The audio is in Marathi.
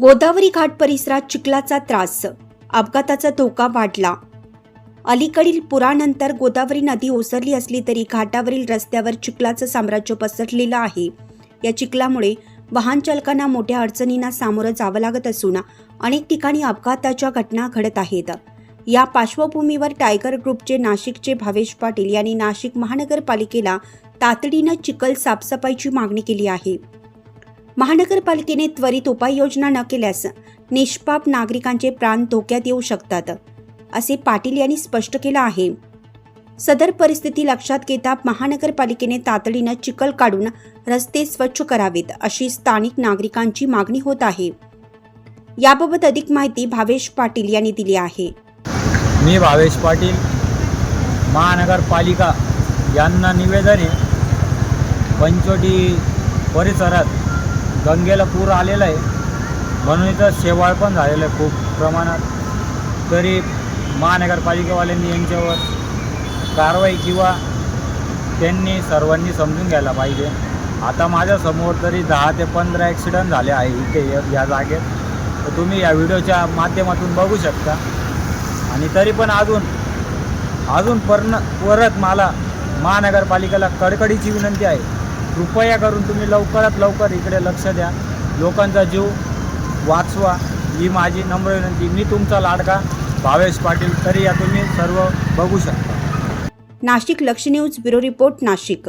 गोदावरी घाट परिसरात चिखलाचा त्रास. अपघाताचा धोका वाढला. अलीकडील पुरानंतर गोदावरी नदी ओसरली असली तरी घाटावरील रस्त्यावर चिखलाचं साम्राज्य पसरलेलं आहे. या चिखलामुळे वाहन चालकांना मोठ्या अडचणींना सामोरं जावं लागत असून अनेक ठिकाणी अपघाताच्या घटना घडत आहेत. या पार्श्वभूमीवर टायगर ग्रुपचे नाशिकचे भावेश पाटील यांनी नाशिक महानगरपालिकेला तातडीनं चिखल साफसफाईची मागणी केली आहे. महानगरपालिकेने त्वरित उपाययोजना न केल्यास निष्पाप नागरिकांचे प्राण धोक्यात येऊ शकतात असे पाटील यांनी स्पष्ट केलं आहे. सदर परिस्थिती लक्षात घेता महानगरपालिकेने तातडीनं चिखल काढून रस्ते स्वच्छ करावेत अशी स्थानिक नागरिकांची मागणी होत आहे. याबाबत अधिक माहिती भावेश पाटील यांनी दिली आहे. मी भावेश पाटील महानगरपालिका यांना निवेदन आहे. पंचोटी परिसरात गंगेला पूर आलेला आहे. म्हणून इथं शेवाळ पण झालेलं आहे खूप प्रमाणात. तरी महानगरपालिकेवाल्यांनी यांच्यावर कारवाई किंवा त्यांनी सर्वांनी समजून घ्यायला पाहिजे. आता माझ्यासमोर तरी दहा ते पंधरा ॲक्सिडंट झाले आहे इथे या- जागेत. तर तुम्ही या व्हिडिओच्या माध्यमातून बघू शकता. आणि तरी पण अजून अजून पर्ण परत मला महानगरपालिकेला कडकडीची विनंती आहे. कृपया करून तुम्ही लवकरात लवकर इकडे लक्ष द्या. लोकांचा जीव वाचवा. ही माझी नम्र विनंती. मी तुमचा लाडका भावेश पाटील. तरी या तुम्ही सर्व बघू शकता. नाशिक लक्ष न्यूज ब्युरो रिपोर्ट नाशिक.